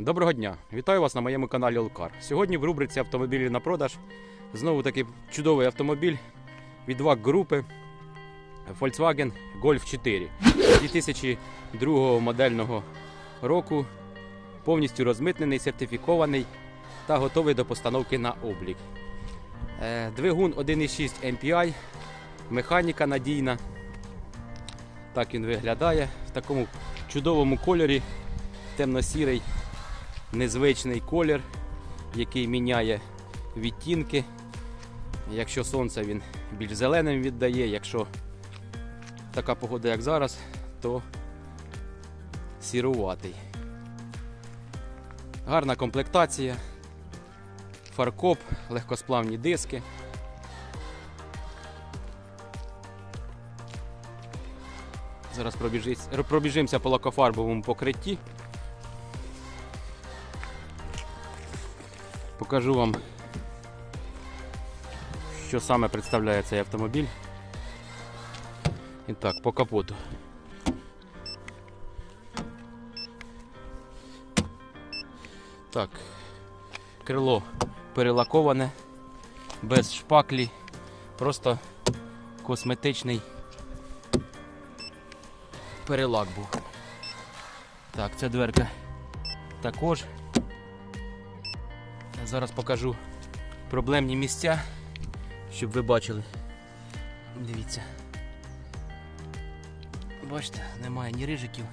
Доброго дня! Вітаю вас на моєму каналі Олкар. Сьогодні в рубриці автомобілі на продаж знову таки чудовий автомобіль від ВАК групи Volkswagen Golf 4 2002 модельного року. Повністю розмитнений, сертифікований та готовий до постановки на облік. Е, Двигун 1.6 MPI, механіка надійна. Так він виглядає в такому чудовому кольорі, темно-сірий незвичний колір, який міняє відтінки. Якщо сонце він більш зеленим віддає, якщо така погода, як зараз, то сіруватий. Гарна комплектація, фаркоп, легкосплавні диски. Зараз пробіжимося по лакофарбовому покритті. Покажу вам, що саме представляє цей автомобіль. І так, по капоту. Так, крило перелаковане, без шпаклі, просто косметичний перелак був. Так, ця дверка також. Зараз покажу проблемні місця, щоб ви бачили. Дивіться. Бачите, немає ні рижиків.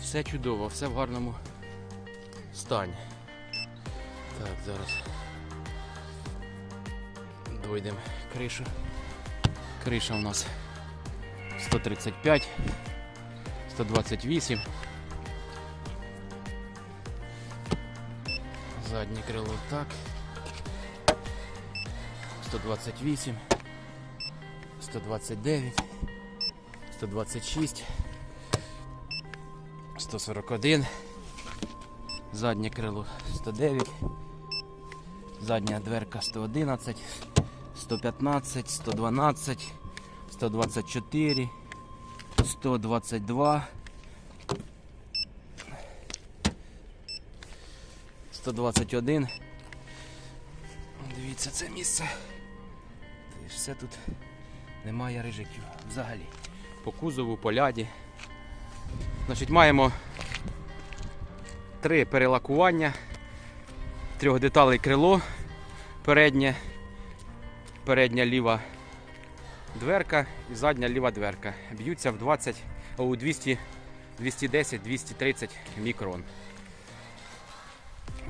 Все чудово, все в гарному стані. Так, зараз дойдемо кришу. Криша у нас 135, 128. Заднє крило так. 128, 129, 126, 141, заднє крило 109, задня дверка 111, 115, 112, 124, 122. 121. Дивіться це місце. Все тут немає рижиків взагалі. По кузову, по ляді. Значить, маємо три перелакування, трьох деталей крило, переднє, передня ліва дверка і задня ліва дверка. Б'ються в 20, а у 200, 210-230 мікрон.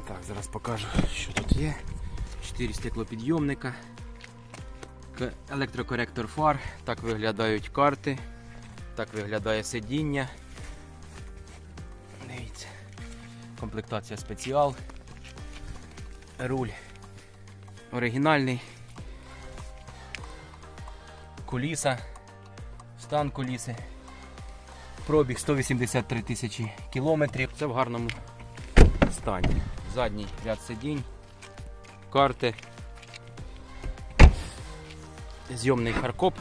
Так, зараз покажу, що тут є. Чотири стеклопідйомника, електрокоректор фар, так виглядають карти, так виглядає сидіння. Дивіться. Комплектація спеціал. Руль оригінальний. Куліса. Стан куліси. Пробіг 183 тисячі кілометрів. Це в гарному стані. Задній ряд сидінь, карти, зйомний фаркоп,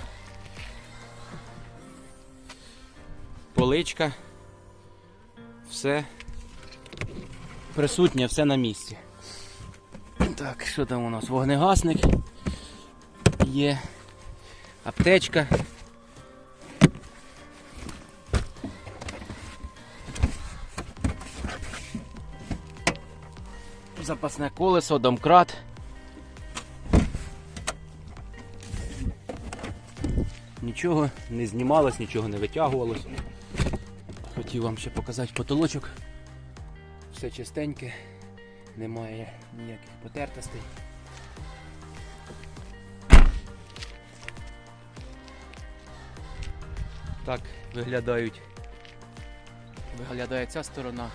поличка, все присутнє, все на місці. Так, що там у нас? Вогнегасник є, аптечка. Запасне колесо, домкрат. Нічого не знімалось, нічого не витягувалось. Хотів вам ще показати потолочок. Все чистеньке, немає ніяких потертостей. Так виглядають. Виглядає ця сторона.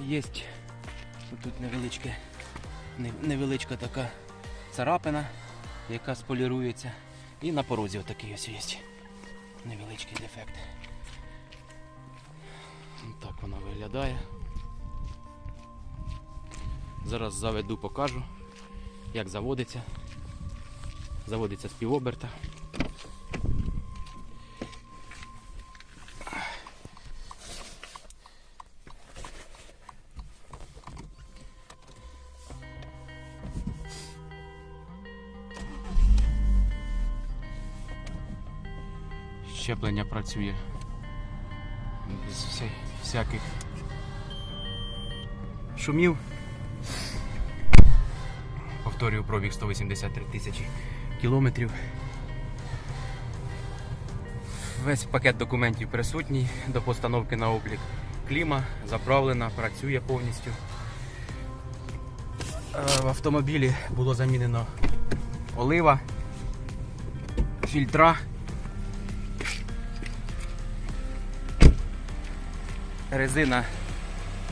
Є тут невеличке, невеличка така царапина, яка сполірується. І на порозі отакий ось є невеличкий дефект. Так вона виглядає. Зараз заведу, покажу, як заводиться. Заводиться з півоберта. Щеплення працює. Без всяких шумів. Повторюю, пробіг 183 тисячі кілометрів. Весь пакет документів присутній до постановки на облік. Кліма заправлена, працює повністю. Е, В автомобілі було замінено олива, фільтра. Резина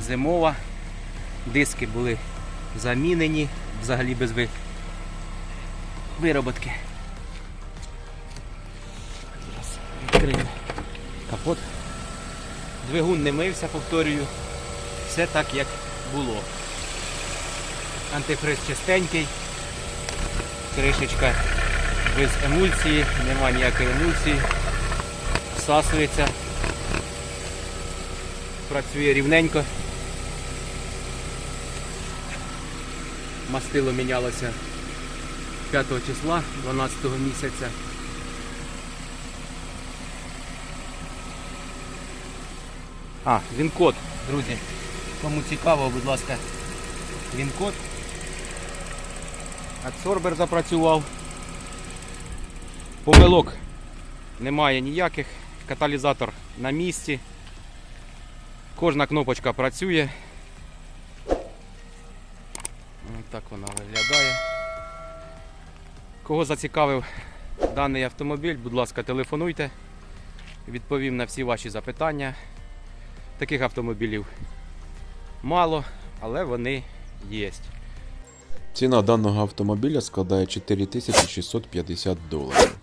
зимова, диски були замінені, взагалі без ви- вироботки. Зараз відкрию капот. Двигун не мився, повторюю. Все так, як було. Антифриз чистенький. Кришечка без емульсії, нема ніякої емульсії. Всасується. Працює рівненько. Мастило мінялося 5 числа 12 місяця. А, він-код, друзі. Кому цікаво, будь ласка, він-код. Адсорбер запрацював. Помилок немає ніяких. Каталізатор на місці. Кожна кнопочка працює. Ось так вона виглядає. Кого зацікавив даний автомобіль, будь ласка, телефонуйте. Відповім на всі ваші запитання. Таких автомобілів мало, але вони є. Ціна даного автомобіля складає 4650 доларів.